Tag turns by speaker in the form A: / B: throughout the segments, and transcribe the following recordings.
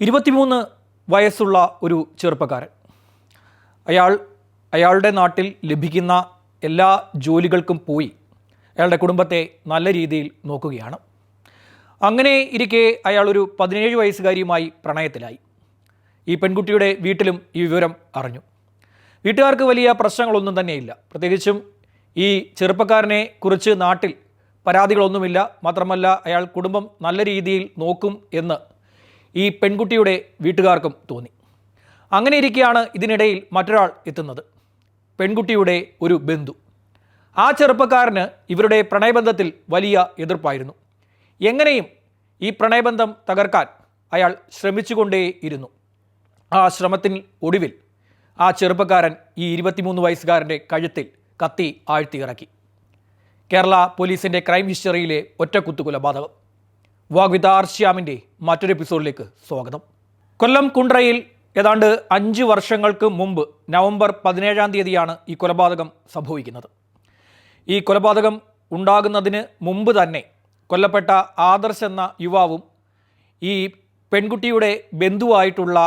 A: ഇരുപത്തിമൂന്ന് വയസ്സുള്ള ഒരു ചെറുപ്പക്കാരൻ. അയാൾ അയാളുടെ നാട്ടിൽ ലഭിക്കുന്ന എല്ലാ ജോലികൾക്കും പോയി അയാളുടെ കുടുംബത്തെ നല്ല രീതിയിൽ നോക്കുകയാണ്. അങ്ങനെ ഇരിക്കെ അയാൾ ഒരു പതിനേഴ് വയസ്സുകാരിയുമായി പ്രണയത്തിലായി. ഈ പെൺകുട്ടിയുടെ വീട്ടിലും ഈ വിവരം അറിഞ്ഞു. വീട്ടുകാർക്ക് വലിയ പ്രശ്നങ്ങളൊന്നും തന്നെയില്ല. പ്രത്യേകിച്ചും ഈ ചെറുപ്പക്കാരനെ കുറിച്ച് നാട്ടിൽ പരാതികളൊന്നുമില്ല. മാത്രമല്ല അയാൾ കുടുംബം നല്ല രീതിയിൽ നോക്കും എന്ന് ഈ പെൺകുട്ടിയുടെ വീട്ടുകാർക്കും തോന്നി. അങ്ങനെ ഇരിക്കെയാണ് ഇതിനിടയിൽ മറ്റൊരാൾ എത്തുന്നത്. പെൺകുട്ടിയുടെ ഒരു ബന്ധു. ആ ചെറുപ്പക്കാരന് ഇവരുടെ പ്രണയബന്ധത്തിൽ വലിയ എതിർപ്പായിരുന്നു. എങ്ങനെയും ഈ പ്രണയബന്ധം തകർക്കാൻ അയാൾ ശ്രമിച്ചുകൊണ്ടേയിരുന്നു ആ ശ്രമത്തിന് ഒടുവിൽ ആ ചെറുപ്പക്കാരൻ ഈ ഇരുപത്തിമൂന്ന് വയസ്സുകാരന്റെ കഴുത്തിൽ കത്തി ആഴ്ത്തിയിറക്കി. കേരള പോലീസിന്റെ ക്രൈം ഹിസ്റ്ററിയിലെ ഒറ്റക്കുത്തു കൊലപാതകം. വാഗ്വിത ശ്യാമിന്റെ മറ്റൊരു എപ്പിസോഡിലേക്ക് സ്വാഗതം. കൊല്ലം കുണ്ട്രയിൽ ഏതാണ്ട് അഞ്ച് വർഷങ്ങൾക്ക് മുമ്പ് നവംബർ പതിനേഴാം തീയതിയാണ് ഈ കൊലപാതകം സംഭവിക്കുന്നത്. ഈ കൊലപാതകം ഉണ്ടാകുന്നതിന് മുമ്പ് തന്നെ കൊല്ലപ്പെട്ട ആദർശ് എന്ന യുവാവും ഈ പെൺകുട്ടിയുടെ ബന്ധുവായിട്ടുള്ള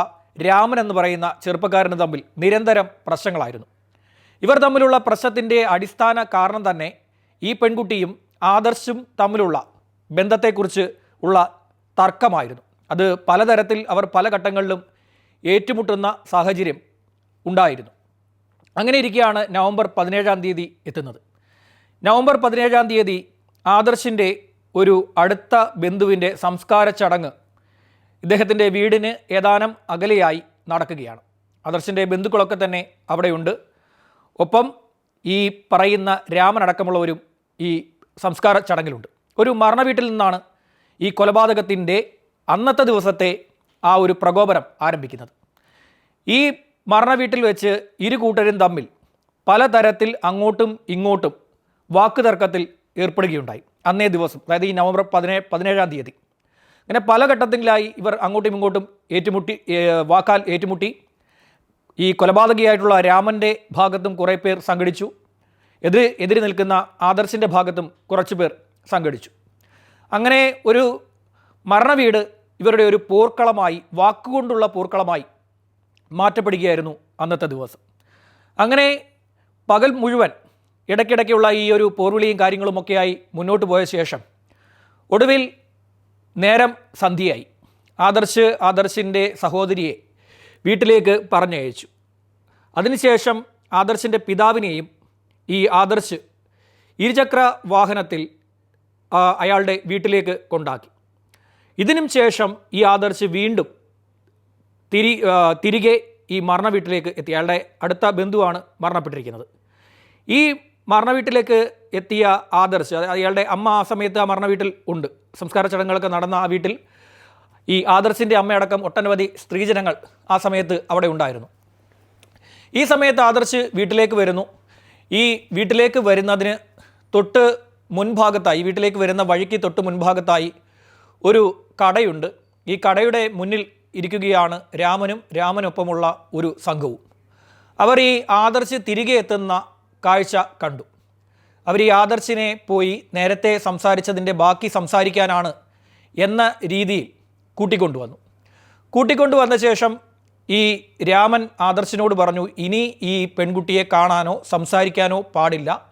A: രാമൻ എന്ന് പറയുന്ന ചെറുപ്പക്കാരന് തമ്മിൽ നിരന്തരം പ്രശ്നങ്ങളായിരുന്നു. ഇവർ തമ്മിലുള്ള പ്രശ്നത്തിന്റെ അടിസ്ഥാന കാരണം തന്നെ ഈ പെൺകുട്ടിയും ആദർശും തമ്മിലുള്ള ബന്ധത്തെക്കുറിച്ച് ഉള്ള തർക്കമായിരുന്നു. അത് പലതരത്തിൽ അവർ പല ഘട്ടങ്ങളിലും ഏറ്റുമുട്ടുന്ന സാഹചര്യം ഉണ്ടായിരുന്നു. അങ്ങനെ ഇരിക്കെയാണ് നവംബർ പതിനേഴാം തീയതി എത്തുന്നത്. നവംബർ പതിനേഴാം തീയതി ആദർശിന്റെ ഒരു അടുത്ത ബന്ധുവിന്റെ സംസ്കാര ചടങ്ങ് ഇദ്ദേഹത്തിന്റെ വീടിന് ഏതാനും അകലെയായി നടക്കുകയാണ്. ആദർശിന്റെ ബന്ധുക്കളൊക്കെ തന്നെ അവിടെയുണ്ട്. ഒപ്പം ഈ പറയുന്ന രാമനടക്കമുള്ളവരും ഈ സംസ്കാര ചടങ്ങിലുണ്ട്. ഒരു മരണ വീട്ടിൽ നിന്നാണ് ഈ കൊലപാതകത്തിന്റെ അന്നത്തെ ദിവസത്തെ ആ ഒരു പ്രകോപനം ആരംഭിക്കുന്നത്. ഈ മരണ വീട്ടിൽ വെച്ച് ഇരു കൂട്ടരും തമ്മിൽ പലതരത്തിൽ അങ്ങോട്ടും ഇങ്ങോട്ടും വാക്കുതർക്കത്തിൽ ഏർപ്പെടുകയുണ്ടായി. അന്നേ ദിവസം അതായത് ഈ നവംബർ പതിനേ പതിനേഴാം തീയതി. അങ്ങനെ പല ഘട്ടത്തിലായി ഇവർ അങ്ങോട്ടും ഇങ്ങോട്ടും ഏറ്റുമുട്ടി വാക്കാൽ ഏറ്റുമുട്ടി. ഈ കൊലപാതകിയായിട്ടുള്ള രാമന്റെ ഭാഗത്തും കുറേ പേർ സംഘടിച്ചു. എതിരെ എതിരെ നിൽക്കുന്ന ആദർശിന്റെ ഭാഗത്തും കുറച്ച് പേർ സംഘടിച്ചു. അങ്ങനെ ഒരു മരണവീട് ഇവരുടെ ഒരു പോർക്കളമായി വാക്കുകൊണ്ടുള്ള പോർക്കളമായി മാറ്റപ്പെടുകയായിരുന്നു അന്നത്തെ ദിവസം. അങ്ങനെ പകൽ മുഴുവൻ ഇടയ്ക്കിടയ്ക്കുള്ള ഈ ഒരു പോർവിളിയും കാര്യങ്ങളുമൊക്കെയായി മുന്നോട്ട് പോയ ശേഷം ഒടുവിൽ നേരം സന്ധ്യയായി. ആദർശ് ആദർശിന്റെ സഹോദരിയെ വീട്ടിലേക്ക് പറഞ്ഞയച്ചു. അതിനുശേഷം ആദർശിന്റെ പിതാവിനെയും ഈ ആദർശ് ഇരുചക്ര വാഹനത്തിൽ അയാളുടെ വീട്ടിലേക്ക് കൊണ്ടാക്കി. ഇതിനും ശേഷം ഈ ആദർശ് വീണ്ടും തിരി തിരികെ ഈ മരണ വീട്ടിലേക്ക് എത്തി. അയാളുടെ അടുത്ത ബന്ധുവാണ് മരണപ്പെട്ടിരിക്കുന്നത്. ഈ മരണ വീട്ടിലേക്ക് എത്തിയ ആദർശ് അയാളുടെ അമ്മ ആ സമയത്ത് ആ മരണ വീട്ടിൽ ഉണ്ട്. സംസ്കാര ചടങ്ങുകളൊക്കെ നടന്ന ആ വീട്ടിൽ ഈ ആദർശിന്റെ അമ്മയടക്കം ഒട്ടനവധി സ്ത്രീജനങ്ങൾ ആ സമയത്ത് അവിടെ ഉണ്ടായിരുന്നു. ഈ സമയത്ത് ആദർശ് വീട്ടിലേക്ക് വരുന്നു. ഈ വീട്ടിലേക്ക് വരുന്നതിന് തൊട്ട് മുൻഭാഗത്തായി വീട്ടിലേക്ക് വരുന്ന വഴിക്ക് തൊട്ട് മുൻഭാഗത്തായി ഒരു കടയുണ്ട്. ഈ കടയുടെ മുന്നിൽ ഇരിക്കുകയാണ് രാമനും രാമനൊപ്പമുള്ള ഒരു സംഘവും. അവർ ഈ ആദർശ് തിരികെ എത്തുന്ന കാഴ്ച കണ്ടു. അവർ ഈ ആദർശിനെ പോയി നേരത്തെ സംസാരിച്ചതിന്റെ ബാക്കി സംസാരിക്കാനാണ് എന്ന രീതിയിൽ കൂട്ടിക്കൊണ്ടുവന്നു. കൂട്ടിക്കൊണ്ടുവന്ന ശേഷം ഈ രാമൻ ആദർശിനോട് പറഞ്ഞു ഇനി ഈ പെൺകുട്ടിയെ കാണാനോ സംസാരിക്കാനോ പാടില്ല.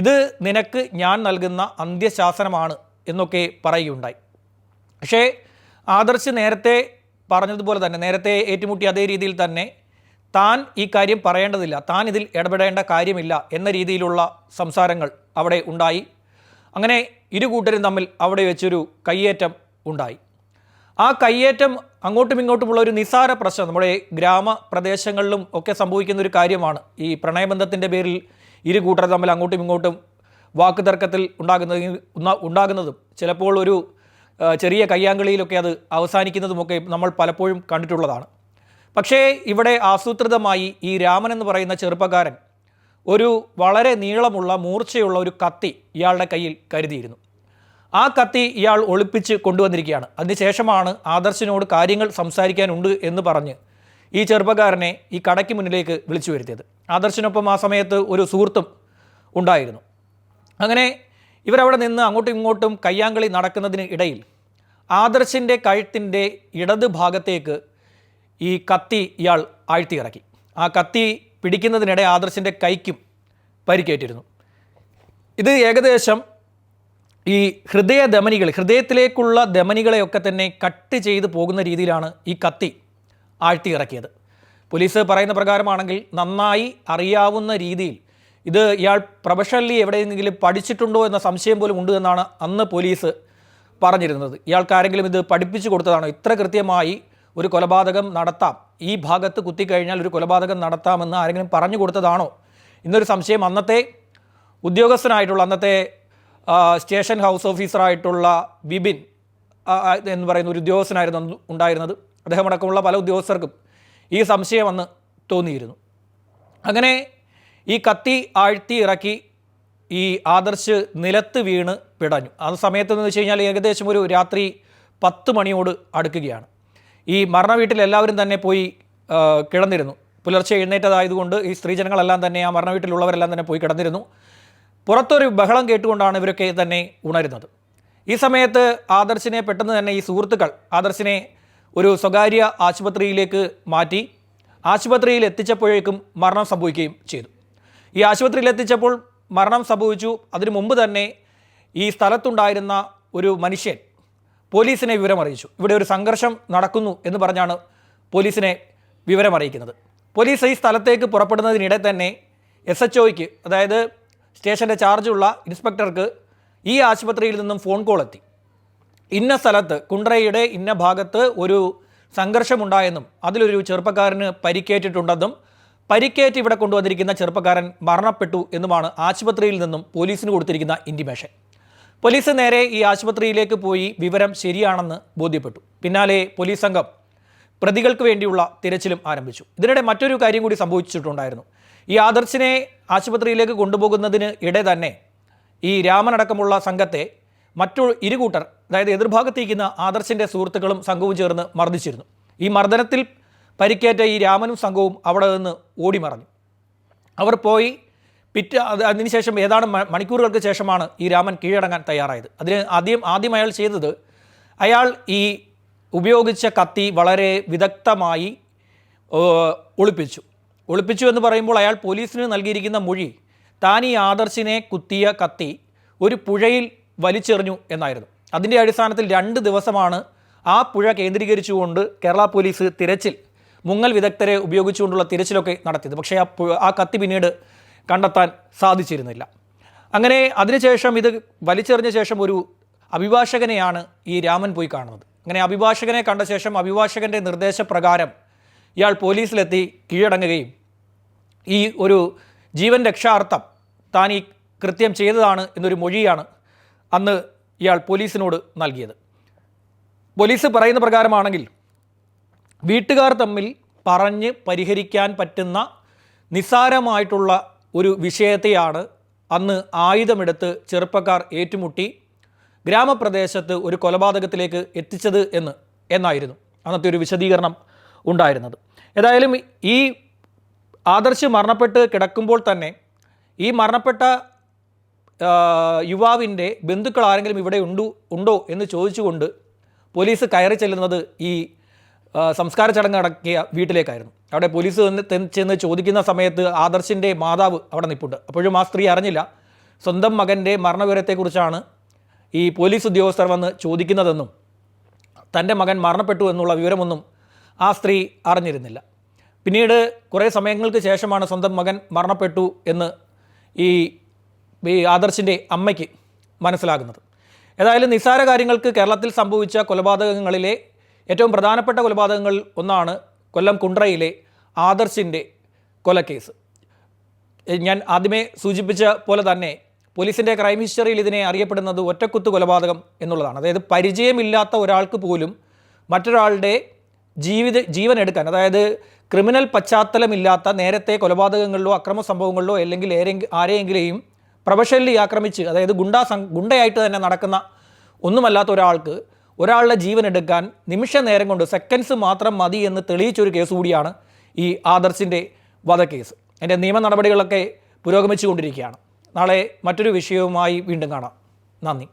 A: ഇത് നിനക്ക് ഞാൻ നൽകുന്ന അന്ത്യശാസനമാണ് എന്നൊക്കെ പറയുകയുണ്ടായി. പക്ഷേ ആദർശ് നേരത്തെ പറഞ്ഞതുപോലെ തന്നെ നേരത്തെ ഏറ്റുമുട്ടി അതേ രീതിയിൽ തന്നെ താൻ ഈ കാര്യം പറയേണ്ടതില്ല താൻ ഇതിൽ ഇടപെടേണ്ട കാര്യമില്ല എന്ന രീതിയിലുള്ള സംസാരങ്ങൾ അവിടെ ഉണ്ടായി. അങ്ങനെ ഇരു കൂട്ടരും തമ്മിൽ അവിടെ വെച്ചൊരു കയ്യേറ്റം ഉണ്ടായി. ആ കയ്യേറ്റം അങ്ങോട്ടും ഇങ്ങോട്ടുമുള്ള ഒരു നിസാര പ്രശ്നം നമ്മുടെ ഗ്രാമപ്രദേശങ്ങളിലും ഒക്കെ സംഭവിക്കുന്ന ഒരു കാര്യമാണ്. ഈ പ്രണയബന്ധത്തിന്റെ പേരിൽ ഇരു കൂട്ടർ തമ്മിൽ അങ്ങോട്ടും ഇങ്ങോട്ടും വാക്കുതർക്കത്തിൽ ഉണ്ടാകുന്നത് ഉന്ന- ഉണ്ടാകുന്നതും ചിലപ്പോൾ ഒരു ചെറിയ കയ്യാങ്കളിയിലൊക്കെ അത് അവസാനിക്കുന്നതുമൊക്കെ നമ്മൾ പലപ്പോഴും കണ്ടിട്ടുള്ളതാണ്. പക്ഷേ ഇവിടെ ആസൂത്രിതമായി ഈ രാമൻ എന്ന് പറയുന്ന ചെറുപ്പക്കാരൻ ഒരു വളരെ നീളമുള്ള മൂർച്ചയുള്ള ഒരു കത്തി ഇയാളുടെ കയ്യിൽ കരുതിയിരുന്നു. ആ കത്തി ഇയാൾ ഒളിപ്പിച്ച് കൊണ്ടുവന്നിരിക്കുകയാണ്. അതിനുശേഷമാണ് ആദർശിനോട് കാര്യങ്ങൾ സംസാരിക്കാനുണ്ട് എന്ന് പറഞ്ഞ് ഈ ചെറുപ്പക്കാരനെ ഈ കടയ്ക്ക് മുന്നിലേക്ക് വിളിച്ചു വരുത്തിയത്. ആദർശിനൊപ്പം ആ സമയത്ത് ഒരു സുഹൃത്തും ഉണ്ടായിരുന്നു. അങ്ങനെ ഇവരവിടെ നിന്ന് അങ്ങോട്ടും ഇങ്ങോട്ടും കയ്യാങ്കളി നടക്കുന്നതിന് ഇടയിൽ ആദർശിന്റെ കഴുത്തിന്റെ ഇടത് ഭാഗത്തേക്ക് ഈ കത്തി ഇയാൾ ആഴ്ത്തിയിറക്കി. ആ കത്തി പിടിക്കുന്നതിനിടെ ആദർശിന്റെ കൈക്കും പരിക്കേറ്റിരുന്നു. ഇത് ഏകദേശം ഈ ഹൃദയ ധമനികൾ ഹൃദയത്തിലേക്കുള്ള ധമനികളെയൊക്കെ തന്നെ കട്ട് ചെയ്ത് പോകുന്ന രീതിയിലാണ് ഈ കത്തി ആഴ്ത്തി ഇറക്കിയത് പോലീസ് പറയുന്ന പ്രകാരമാണെങ്കിൽ നന്നായി അറിയാവുന്ന രീതിയിൽ ഇത് ഇയാൾ പ്രൊഫഷണലി എവിടെയെങ്കിലും പഠിച്ചിട്ടുണ്ടോ എന്ന സംശയം പോലും ഉണ്ട് എന്നാണ് അന്ന് പോലീസ് പറഞ്ഞിരുന്നത്. ഇയാൾക്കാരെങ്കിലും ഇത് പഠിപ്പിച്ചു കൊടുത്തതാണോ? ഇത്ര കൃത്യമായി ഒരു കൊലപാതകം നടത്താം. ഈ ഭാഗത്ത് കുത്തിക്കഴിഞ്ഞാൽ ഒരു കൊലപാതകം നടത്താമെന്ന് ആരെങ്കിലും പറഞ്ഞു കൊടുത്തതാണോ? ഇന്നൊരു സംശയം അന്നത്തെ ഉദ്യോഗസ്ഥനായിട്ടുള്ള അന്നത്തെ സ്റ്റേഷൻ ഹൗസ് ഓഫീസറായിട്ടുള്ള ബിബിൻ എന്ന് പറയുന്ന ഒരു ഉദ്യോഗസ്ഥനായിരുന്നു ഉണ്ടായിരുന്നത്. അദ്ദേഹം അടക്കമുള്ള പല ഉദ്യോഗസ്ഥർക്കും ഈ സംശയം അന്ന് തോന്നിയിരുന്നു. അങ്ങനെ ഈ കത്തി ആഴ്ത്തി ഇറക്കി ഈ ആദർശ് നിലത്ത് വീണ് പിടഞ്ഞു. ആ സമയത്ത് എന്ന് വെച്ച് കഴിഞ്ഞാൽ ഏകദേശം ഒരു രാത്രി പത്ത് മണിയോട് അടുക്കുകയാണ്. ഈ മരണ വീട്ടിൽ എല്ലാവരും തന്നെ പോയി കിടന്നിരുന്നു. പുലർച്ചെ എഴുന്നേറ്റതായതുകൊണ്ട് ഈ സ്ത്രീജനങ്ങളെല്ലാം തന്നെ ആ മരണ വീട്ടിലുള്ളവരെല്ലാം തന്നെ പോയി കിടന്നിരുന്നു. പുറത്തൊരു ബഹളം കേട്ടുകൊണ്ടാണ് ഇവരൊക്കെ തന്നെ ഉണരുന്നത്. ഈ സമയത്ത് ആദർശിനെ പെട്ടെന്ന് തന്നെ ഈ സുഹൃത്തുക്കൾ ആദർശിനെ ഒരു സ്വകാര്യ ആശുപത്രിയിലേക്ക് മാറ്റി ആശുപത്രിയിൽ എത്തിച്ചപ്പോഴേക്കും മരണം സംഭവിക്കുകയും ചെയ്തു. ഈ ആശുപത്രിയിൽ എത്തിച്ചപ്പോൾ മരണം സംഭവിച്ചു. അതിനു മുമ്പ് തന്നെ ഈ സ്ഥലത്തുണ്ടായിരുന്ന ഒരു മനുഷ്യൻ പോലീസിനെ വിവരമറിയിച്ചു. ഇവിടെ ഒരു സംഘർഷം നടക്കുന്നു എന്ന് പറഞ്ഞാണ് പോലീസിനെ വിവരമറിയിക്കുന്നത്. പോലീസ് ഈ സ്ഥലത്തേക്ക് പുറപ്പെടുന്നതിനിടെ തന്നെ എസ് എച്ച് ഒയ്ക്ക് അതായത് സ്റ്റേഷന്റെ ചാർജുള്ള ഇൻസ്പെക്ടർക്ക് ഈ ആശുപത്രിയിൽ നിന്നും ഫോൺ കോൾ എത്തി. ഇന്ന സ്ഥലത്ത് കുണ്ട്രയുടെ ഇന്ന ഭാഗത്ത് ഒരു സംഘർഷമുണ്ടായെന്നും അതിലൊരു ചെറുപ്പക്കാരന് പരിക്കേറ്റിട്ടുണ്ടെന്നും പരിക്കേറ്റ് ഇവിടെ കൊണ്ടുവന്നിരിക്കുന്ന ചെറുപ്പക്കാരൻ മരണപ്പെട്ടു എന്നുമാണ് ആശുപത്രിയിൽ നിന്നും പോലീസിന് കൊടുത്തിരിക്കുന്ന ഇന്റിമേഷൻ പോലീസ് നേരെ ഈ ആശുപത്രിയിലേക്ക് പോയി വിവരം ശരിയാണെന്ന് ബോധ്യപ്പെട്ടു. പിന്നാലെ പോലീസ് സംഘം പ്രതികൾക്ക് വേണ്ടിയുള്ള തിരച്ചിലും ആരംഭിച്ചു. ഇതിനിടെ മറ്റൊരു കാര്യം കൂടി സംഭവിച്ചിട്ടുണ്ടായിരുന്നു. ഈ ആദർശിനെ ആശുപത്രിയിലേക്ക് കൊണ്ടുപോകുന്നതിന് ഇടെ തന്നെ ഈ രാമനടക്കമുള്ള സംഘത്തെ മറ്റു ഇരുകൂട്ടർ അതായത് എതിർഭാഗത്തേക്കുന്ന ആദർശിന്റെ സുഹൃത്തുക്കളും സംഘവും ചേർന്ന് മർദ്ദിച്ചിരുന്നു. ഈ മർദ്ദനത്തിൽ പരിക്കേറ്റ ഈ രാമനും സംഘവും അവിടെ നിന്ന് ഓടി മറഞ്ഞു അവർ പോയി പിറ്റ് അത് അതിനുശേഷം ഏതാണ്ട് മണിക്കൂറുകൾക്ക് ശേഷമാണ് ഈ രാമൻ കീഴടങ്ങാൻ തയ്യാറായത്. അതിന് ആദ്യം ആദ്യം അയാൾ ചെയ്തത് അയാൾ ഈ ഉപയോഗിച്ച കത്തി വളരെ വിദഗ്ധമായി ഒളിപ്പിച്ചു. ഒളിപ്പിച്ചു എന്ന് പറയുമ്പോൾ അയാൾ പോലീസിന് നൽകിയിരിക്കുന്ന മൊഴി താൻ ഈ ആദർശിനെ കുത്തിയ കത്തി ഒരു പുഴയിൽ വലിച്ചെറിഞ്ഞു എന്നായിരുന്നു. അതിന്റെ അടിസ്ഥാനത്തിൽ രണ്ട് ദിവസമാണ് ആ പുഴ കേന്ദ്രീകരിച്ചുകൊണ്ട് കേരള പോലീസ് തിരച്ചിൽ മുങ്ങൽ വിദഗ്ധരെ ഉപയോഗിച്ചുകൊണ്ടുള്ള തിരച്ചിലൊക്കെ നടത്തിയത്. പക്ഷേ ആ ആ കത്തി പിന്നീട് കണ്ടെത്താൻ സാധിച്ചിരുന്നില്ല. അങ്ങനെ അതിനുശേഷം ഇത് വലിച്ചെറിഞ്ഞ ശേഷം ഒരു അഭിഭാഷകനെയാണ് ഈ രാമൻ പോയി കാണുന്നത്. അങ്ങനെ അഭിഭാഷകനെ കണ്ട ശേഷം അഭിഭാഷകന്റെ നിർദ്ദേശപ്രകാരം ഇയാൾ പോലീസിലെത്തി കീഴടങ്ങുകയും ഈ ഒരു ജീവൻ രക്ഷാർത്ഥം താൻ ഈ കൃത്യം ചെയ്തതാണ് എന്നൊരു മൊഴിയാണ് അന്ന് ഇയാൾ പോലീസിനോട് നൽകിയത്. പോലീസ് പറയുന്ന പ്രകാരമാണെങ്കിൽ വീട്ടുകാർ തമ്മിൽ പറഞ്ഞ് പരിഹരിക്കാൻ പറ്റുന്ന നിസ്സാരമായിട്ടുള്ള ഒരു വിഷയത്തെയാണ് അന്ന് ആയുധമെടുത്ത് ചെറുപ്പക്കാർ ഏറ്റുമുട്ടി ഗ്രാമപ്രദേശത്ത് ഒരു കൊലപാതകത്തിലേക്ക് എത്തിച്ചത് എന്ന് എന്നായിരുന്നു. അന്നത്തെ ഒരു വിശദീകരണം ഉണ്ടായിരുന്നത്. ഏതായാലും ഈ ആദർശ് മരണപ്പെട്ട് കിടക്കുമ്പോൾ തന്നെ ഈ മരണപ്പെട്ട യുവാവിന്റെ ബന്ധുക്കൾ ആരെങ്കിലും ഇവിടെ ഉണ്ടോ ഉണ്ടോ എന്ന് ചോദിച്ചുകൊണ്ട് പോലീസ് കയറി ചെല്ലുന്നത് ഈ സംസ്കാര ചടങ്ങ് അടക്കിയ വീട്ടിലേക്കായിരുന്നു. അവിടെ പോലീസ് ചെന്ന് ചോദിക്കുന്ന സമയത്ത് ആദർശിന്റെ മാതാവ് അവിടെ നിൽപ്പുണ്ട് അപ്പോഴും ആ സ്ത്രീ അറിഞ്ഞില്ല. സ്വന്തം മകന്റെ മരണവിവരത്തെക്കുറിച്ചാണ് ഈ പോലീസ് ഉദ്യോഗസ്ഥർ വന്ന് ചോദിക്കുന്നതെന്നും തന്റെ മകൻ മരണപ്പെട്ടു എന്നുള്ള വിവരമൊന്നും ആ സ്ത്രീ അറിഞ്ഞിരുന്നില്ല. പിന്നീട് കുറേ സമയങ്ങൾക്ക് ശേഷമാണ് സ്വന്തം മകൻ മരണപ്പെട്ടു എന്ന് ഈ ഈ ആദർശിന്റെ അമ്മയ്ക്ക് മനസ്സിലാകുന്നത്. ഏതായാലും നിസ്സാര കാര്യങ്ങൾക്ക് കേരളത്തിൽ സംഭവിച്ച കൊലപാതകങ്ങളിലെ ഏറ്റവും പ്രധാനപ്പെട്ട കൊലപാതകങ്ങൾ ഒന്നാണ് കൊല്ലം കുണ്ട്രയിലെ ആദർശിന്റെ കൊലക്കേസ്. ഞാൻ ആദ്യമേ സൂചിപ്പിച്ച പോലെ തന്നെ പോലീസിന്റെ ക്രൈം ഹിസ്റ്ററിയിൽ ഇതിനെ അറിയപ്പെടുന്നത് ഒറ്റക്കുത്ത് കൊലപാതകം എന്നുള്ളതാണ്. അതായത് പരിചയമില്ലാത്ത ഒരാൾക്ക് പോലും മറ്റൊരാളുടെ ജീവിത ജീവൻ എടുക്കാൻ അതായത് ക്രിമിനൽ പശ്ചാത്തലമില്ലാത്ത നേരത്തെ കൊലപാതകങ്ങളിലോ അക്രമ സംഭവങ്ങളിലോ അല്ലെങ്കിൽ ആരെയെങ്കിലെയും പ്രൊഫഷണലി ആക്രമിച്ച് അതായത് ഗുണ്ടാ ഗുണ്ടയായിട്ട് തന്നെ നടക്കുന്ന ഒന്നുമല്ലാത്ത ഒരാൾക്ക് ഒരാളുടെ ജീവൻ എടുക്കാൻ നിമിഷ നേരം കൊണ്ട് സെക്കൻഡ്സ് മാത്രം മതി എന്ന് തെളിയിച്ചൊരു കേസ് കൂടിയാണ് ഈ ആദർശിന്റെ വധക്കേസ്. അതിന്റെ നിയമ നടപടികളൊക്കെ പുരോഗമിച്ചുകൊണ്ടിരിക്കുകയാണ്. നാളെ മറ്റൊരു വിഷയവുമായി വീണ്ടും കാണാം. നന്ദി.